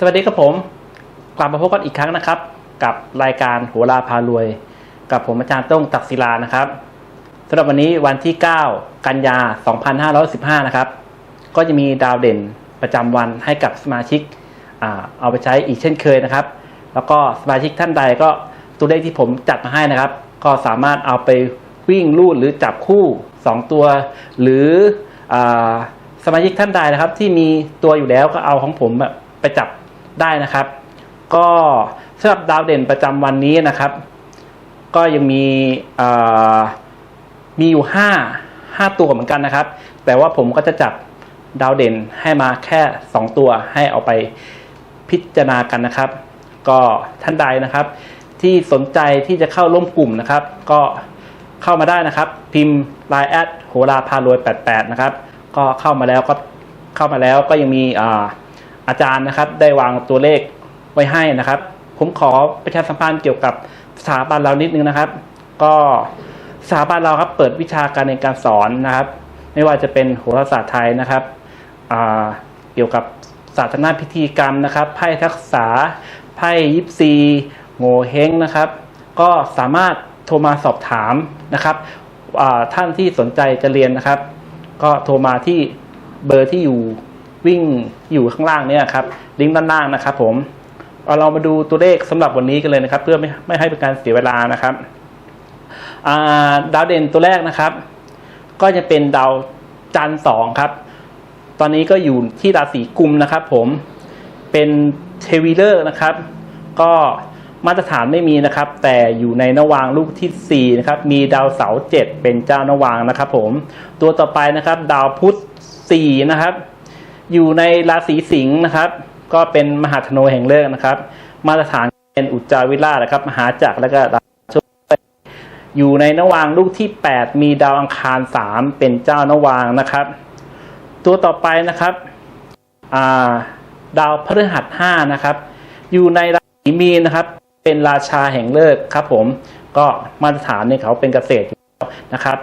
สวัสดีครับผม กลับมาพบกันอีกครั้งนะครับ กับรายการโหราพารวย กับผมอาจารย์ต้งตักศิลานะครับสำหรับวันนี้วันที่ 9 กันยา 2515 นะครับ ก็จะมีดาวเด่นประจำวันให้กับสมาชิกอเอาไปใช้อีกเช่นเคยนะครับ แล้วก็สมาชิกท่านใดก็ตัวเลขที่ผมจัดมาให้นะครับ ก็สามารถเอาไปวิ่งลูดหรือจับคู่ 2 ตัว หรืออสมาชิกท่านใดนะครับ ที่มีตัวอยู่แล้วก็เอาของผมแบบไปจับ ได้นะครับ ก็สำหรับดาวเด่นประจำวันนี้นะครับ ก็ยังมีมีอยู่ห้าห้าตัวเหมือนกันนะครับ แต่ว่าผมก็จะจับดาวเด่นให้มาแค่สองตัวให้เอาไปพิจารณากันนะครับ ก็ท่านใดนะครับ ที่สนใจที่จะเข้าร่วมกลุ่มนะครับ ก็เข้ามาได้นะครับ พิมพ์ line แอดโหราพารวย 88 นะครับ ก็เข้ามาแล้วก็เข้ามาแล้วก็ยังมีอ่า อาจารย์นะครับ ได้วางตัวเลขไว้ให้นะครับ ผมขอประชาสัมพันธ์เกี่ยวกับสถาบันเรานิดนึงนะครับ ก็สถาบันเราครับเปิดวิชาการในการสอนนะครับ ไม่ว่าจะเป็นโหราศาสตร์ไทยนะครับเกี่ยวกับศาสตรนาพิธีกรรมนะครับไพ่ทักษะไพ่ยิปซีโงเฮงนะครับ ก็สามารถโทรมาสอบถามนะครับท่านที่สนใจจะเรียนนะครับ ก็โทรมาที่เบอร์ที่อยู่ วิ่งอยู่ข้างล่างเนี่ยครับลิงก์ด้านล่างนะครับ ผมเอาเรามาดูตัวเลขสำหรับวันนี้กันเลยนะครับ เพื่อไม่ไม่ให้เป็นการเสียเวลานะครับาดาวเด่นตัวแรกนะครับ ก็จะเป็นดาวจันทร์สองครับ ตอนนี้ก็อยู่ที่ราศีกุมนะครับ ผมเป็นเทวีเลอร์นะครับ ก็มาตรฐานไม่มีนะครับ แต่อยู่ในนวางลูกที่4นะครับมีดาวเสาร์เจ็ดเป็นเจ้านวางนะครับ ผมตัวต่อไปนะครับ ดาวพุธ4นะครับ อยู่ในราศีสิงห์นะครับ ก็เป็นมหาธนูแห่งเลิกนะครับ มาตรฐานเป็นอุจจาวิราชนะครับ มหาจักรและก็ดาชอยู่ในนวางลูกที่ 8 มีดาวอังคาร 3 เป็นเจ้านวางนะครับ ตัวต่อไปนะครับาดาวพฤหัส5นะครับ อยู่ในราศีมีนนะครับ เป็นราชาแห่งเลิกครับ ผมก็มาตรฐานเนี่ยเขาเป็นเกษตรนะครับ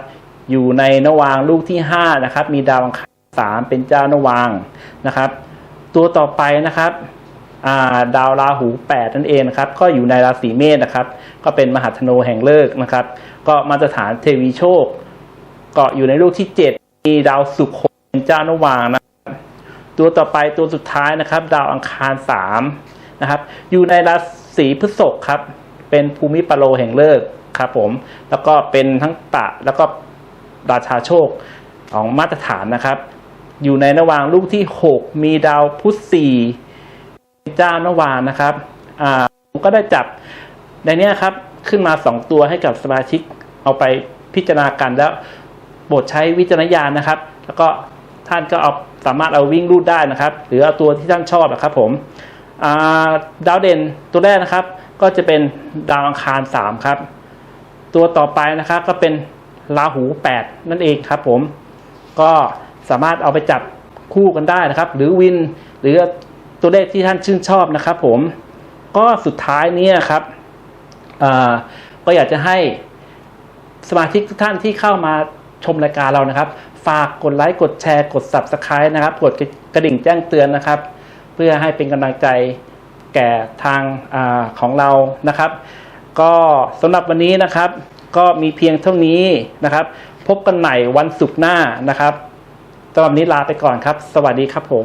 อยู่ในนวางลูกที่ 5 นะครับ มีดาวอังคาร 3 เป็นเจ้านวาง นะครับ ตัวต่อไปนะครับาดาวราหู 8 นั่นเองนะครับ ก็อยู่ในราศีเมษนะครับ ก็เป็นมหาธนูแห่งเลิกนะครับ ก็มาตรฐานเทวีโชค ก็อยู่ในลูกที่ 7 มีดาวศุกร์เป็นเจ้านวางนะครับตัวต่อไปตัวสุดท้ายนะครับ ดาวอังคาร 3 นะครับ อยู่ในราศีพฤษภครับ เป็นภูมิปโลแห่งเลิกครับผม แล้วก็เป็นทั้งปะแล้วก็ราชาโชคของมาตรฐานนะครับ อยู่ในระหว่างลูกที่ 6 มีดาวพุธสี่เจ้านวางนะครับอ่าผมก็ได้จับในนี้ครับขึ้นมา 2 ตัวให้กับสมาชิกเอาไปพิจารณากันแล้วโปรดใช้วิจารณญาณนะครับ แล้วก็ท่านก็เอาสามารถเอาวิ่งรูดได้นะครับ หรือเอาตัวที่ท่านชอบนะครับผมาดาวเด่นตัวแรกนะครับ ก็จะเป็นดาวอังคาร 3 ครับ ตัวต่อไปนะครับก็เป็นราหู 8 นั่นเองครับผมก็ สามารถเอาไปจับคู่กันได้นะครับ หรือวินหรือตัวเลขที่ท่านชื่นชอบนะครับผมก็สุดท้ายนี้ครับก็อยากจะให้สมาชิกทุกท่านที่เข้ามาชมรายการเรานะครับ ฝากกดไลค์กดแชร์กด subscribe นะครับ กดกระดิ่งแจ้งเตือนนะครับ เพื่อให้เป็นกำลังใจแก่ทางอาของเรานะครับ ก็สำหรับวันนี้นะครับ ก็มีเพียงเท่านี้นะครับ พบกันใหม่วันศุกร์หน้านะครับ สำหรับนี้ลาไปก่อนครับ สวัสดีครับผม